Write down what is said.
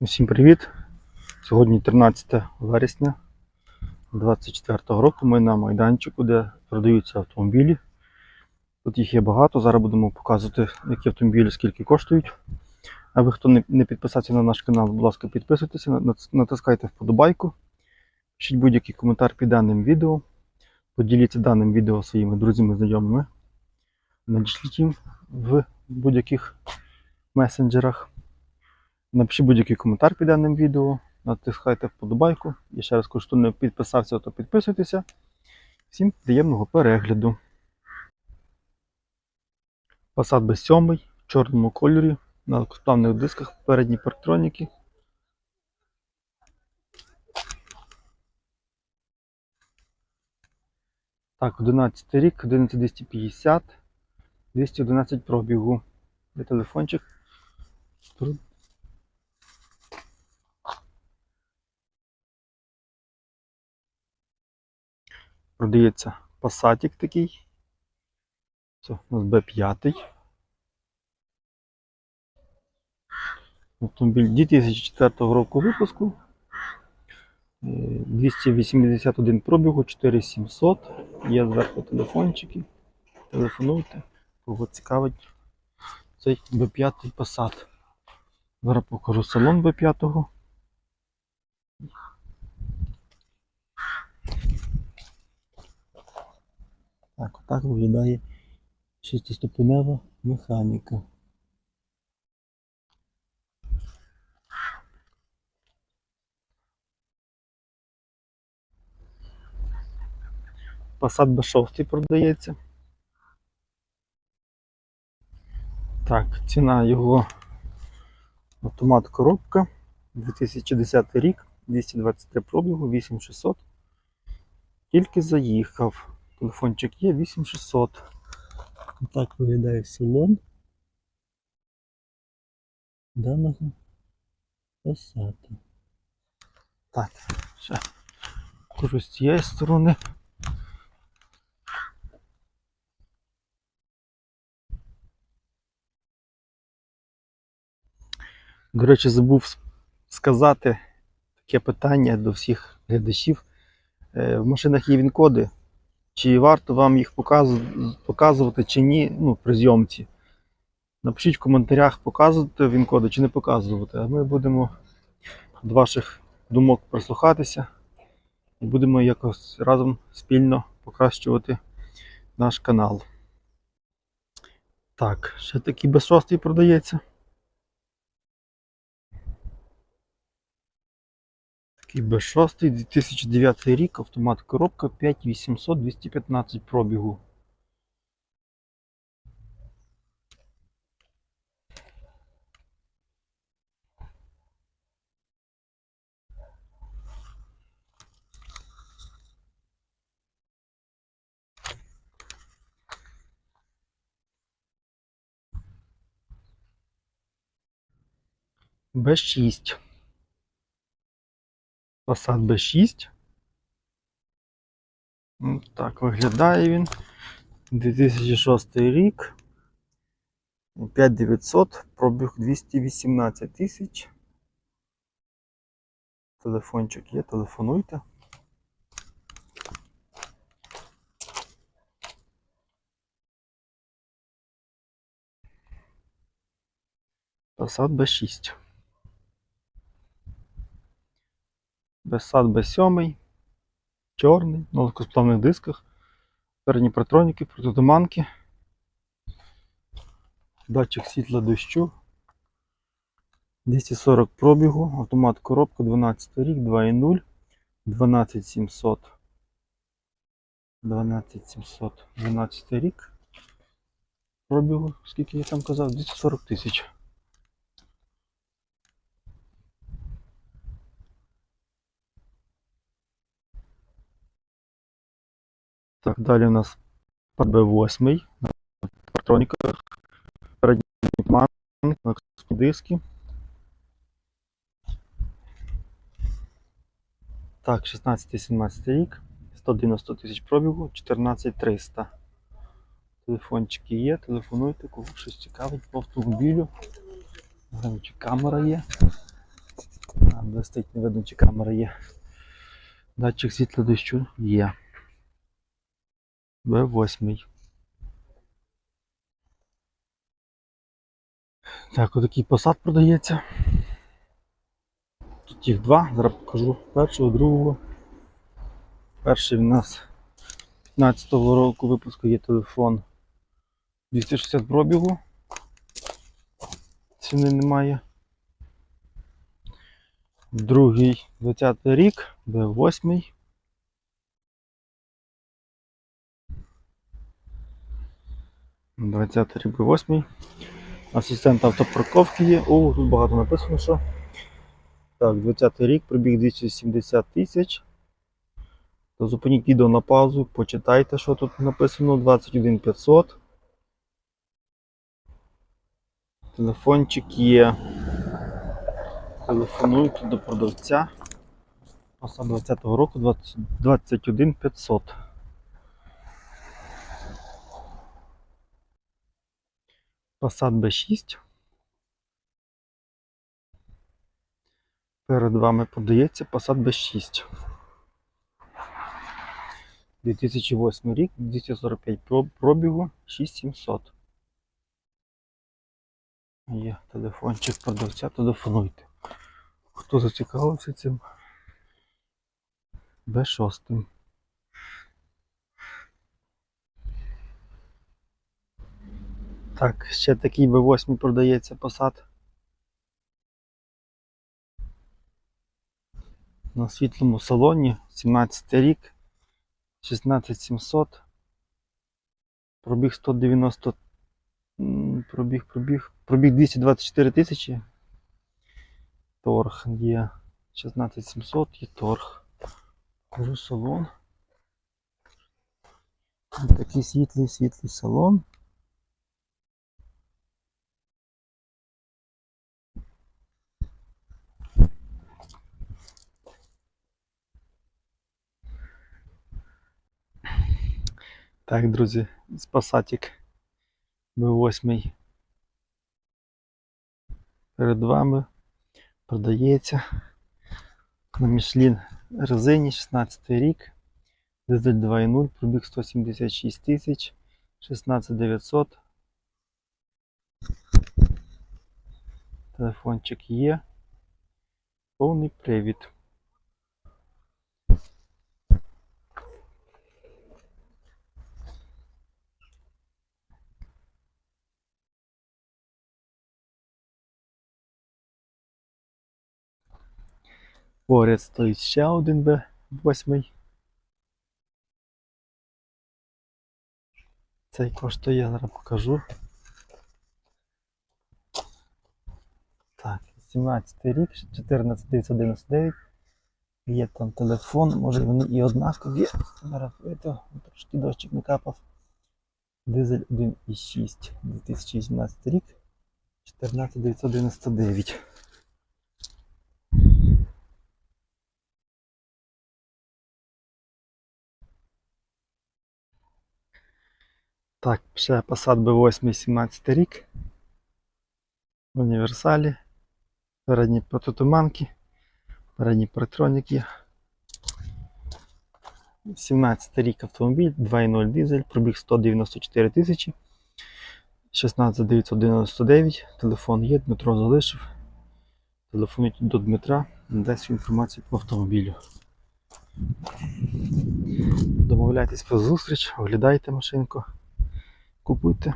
Усім привіт! Сьогодні 13 вересня 2024 року. Ми на майданчику, де продаються автомобілі. Тут їх є багато. Зараз будемо показувати, які автомобілі скільки коштують. А ви, хто не, підписався на наш канал, будь ласка, підписуйтеся, натискайте вподобайку. Пишіть будь-який коментар під даним відео. Поділіться даним відео своїми друзями, знайомими. Надішліть їм в будь-яких месенджерах. Напишіть будь-який коментар під даним відео, натискайте вподобайку. І ще раз хто не підписався, то підписуйтеся. Всім приємного перегляду. Passat B7 в чорному кольорі на легкосплавних дисках, передні парктроніки. Так, 11 рік, 11250, 211 пробігу. Де телефончик? Тут Продається пасатик такий. Це у нас Б5. Автомобіль 2004 року випуску. Е, 281 пробігу, 4700. Є зверху телефончики. Телефонуйте, кого цікавить цей Б5 Passat. Зараз покажу салон Б5. Так, отак виглядає шестиступенева механіка. Passat B6 продається. Так, ціна його автомат коробка 2010 рік, 223 пробігу, 8600. Тільки заїхав. Телефончик є 8600. Так виглядає салон даного Passat. Так, ще покажу з цієї сторони. До речі, забув сказати таке питання до всіх глядачів. Е, В машинах є він-коди. Чи варто вам їх показувати чи ні ну, при зйомці? Напишіть в коментарях, показувати він-коди чи не показувати. А ми будемо до ваших думок прислухатися і будемо якось разом спільно покращувати наш канал. Так, ще такий без шостий продається. Такий B6, 2009 рік, автомат коробка 5800 215 пробігу. B6. Passat B6. Так виглядає він. 2006 рік. 5900, пробіг 218 тисяч. Телефончик є, телефонуйте. Passat B6. Passat B7. Чорний, на легкосплавних дисках. Передні протроніки, протитуманки. Датчик світла дощу. 240 пробігу, автомат коробка 12 рік, 2.0, 12700. 12700, 12 рік. Пробігу, скільки я там казав? 240 тисяч. Так, далі у нас ПБ8 на електроніках. Передній на диски. Так, 16-17 рік, 190 тисяч пробігу, 14300. Телефончики є, телефонуйте, кого щось цікавить по автомобілю. Глянь, чи камера є. Блистить, не видно, чи камера є. Датчик світла дощу є. Б8. Так, отакий посад продається. Тут їх два, зараз покажу першого, другого. Перший в нас 15-го року випуску є телефон 260 пробігу. Ціни немає. Другий 20 рік, Б8. Двадцятий рік Б8. Асистент автопарковки є. О, тут багато написано, що. Так, 20 рік, пробіг 270 тисяч. То зупиніть відео на паузу, почитайте, що тут написано. 21 500. Телефончик є. Телефонуйте до продавця. Оса 20-го року 20, 21 500. Passat B6. Перед вами подається Passat B6. 2008 рік, 245 пробігу, 6700. Є телефончик продавця, телефонуйте. Хто зацікавився цим? Б6. Так, ще такий Б8 продається Passat. На світлому салоні, 17 рік, 16700. Пробіг 190. Пробіг, пробіг. Пробіг 224 тисячі. Торг є 16700 є торг. Покажу салон. Такий світлий, світлий салон. Так, друзі, спасатик B8 перед вами продається на Michelin резині 16 рік, дизель 2.0, пробіг 176 тисяч, 16900. Телефончик є. Повний привід. Поряд стоїть ще один Б8. Цей коштує, я зараз покажу. Так, 17 рік, 14999. Є там телефон, може вони і однакові. Зараз трошки дощик не капав. Дизель 1.6, 2018 рік, 14999. Так, ще Passat B8 17 рік. В універсалі. Передні прототуманки. Передні паратроніки. 17 рік автомобіль, 2.0 дизель, пробіг 194 тисячі. 16999. Телефон є, Дмитро залишив. Телефонуйте до Дмитра, дасть інформацію по автомобілю. Домовляйтесь про зустріч, оглядайте машинку, купуйте.